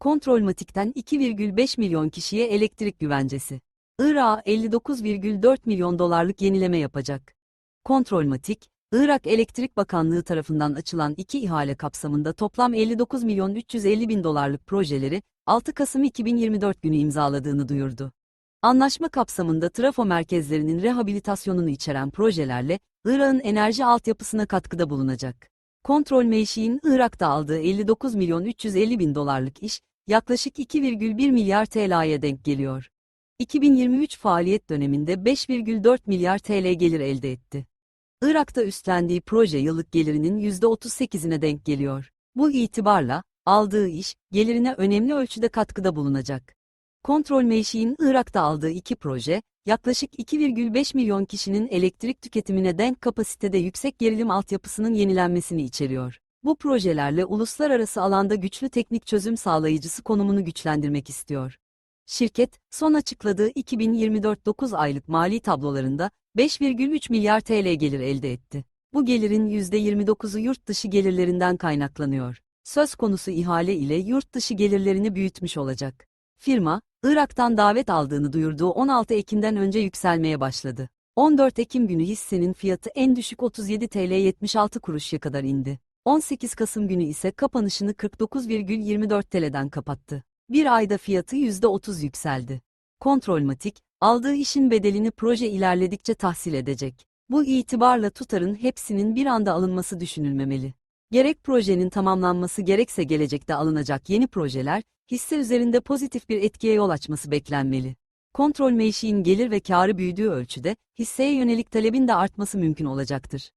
Kontrolmatik'ten 2,5 milyon kişiye elektrik güvencesi. Irak'a 59,4 milyon dolarlık yenileme yapacak. Kontrolmatik, Irak Elektrik Bakanlığı tarafından açılan iki ihale kapsamında toplam 59 milyon 350 bin dolarlık projeleri 6 Kasım 2024 günü imzaladığını duyurdu. Anlaşma kapsamında trafo merkezlerinin rehabilitasyonunu içeren projelerle Irak'ın enerji altyapısına katkıda bulunacak. Kontrol Meşi'nin Irak'ta aldığı 59 milyon 350 bin dolarlık iş, yaklaşık 2,1 milyar TL'ye denk geliyor. 2023 faaliyet döneminde 5,4 milyar TL gelir elde etti. Irak'ta üstlendiği proje yıllık gelirinin %38'ine denk geliyor. Bu itibarla, aldığı iş, gelirine önemli ölçüde katkıda bulunacak. Kontrol Meşi'nin Irak'ta aldığı iki proje, yaklaşık 2,5 milyon kişinin elektrik tüketimine denk kapasitede yüksek gerilim altyapısının yenilenmesini içeriyor. Bu projelerle uluslararası alanda güçlü teknik çözüm sağlayıcısı konumunu güçlendirmek istiyor. Şirket, son açıkladığı 2024 9 aylık mali tablolarında 5,3 milyar TL gelir elde etti. Bu gelirin %29'u yurt dışı gelirlerinden kaynaklanıyor. Söz konusu ihale ile yurt dışı gelirlerini büyütmüş olacak. Firma, Irak'tan davet aldığını duyurduğu 16 Ekim'den önce yükselmeye başladı. 14 Ekim günü hissenin fiyatı en düşük 37 TL 76 kuruşa kadar indi. 18 Kasım günü ise kapanışını 49,24 TL'den kapattı. Bir ayda fiyatı %30 yükseldi. Kontrolmatik, aldığı işin bedelini proje ilerledikçe tahsil edecek. Bu itibarla tutarın hepsinin bir anda alınması düşünülmemeli. Gerek projenin tamamlanması gerekse gelecekte alınacak yeni projeler, hisse üzerinde pozitif bir etkiye yol açması beklenmeli. Kontrol meşiğin gelir ve karı büyüdüğü ölçüde, hisseye yönelik talebin de artması mümkün olacaktır.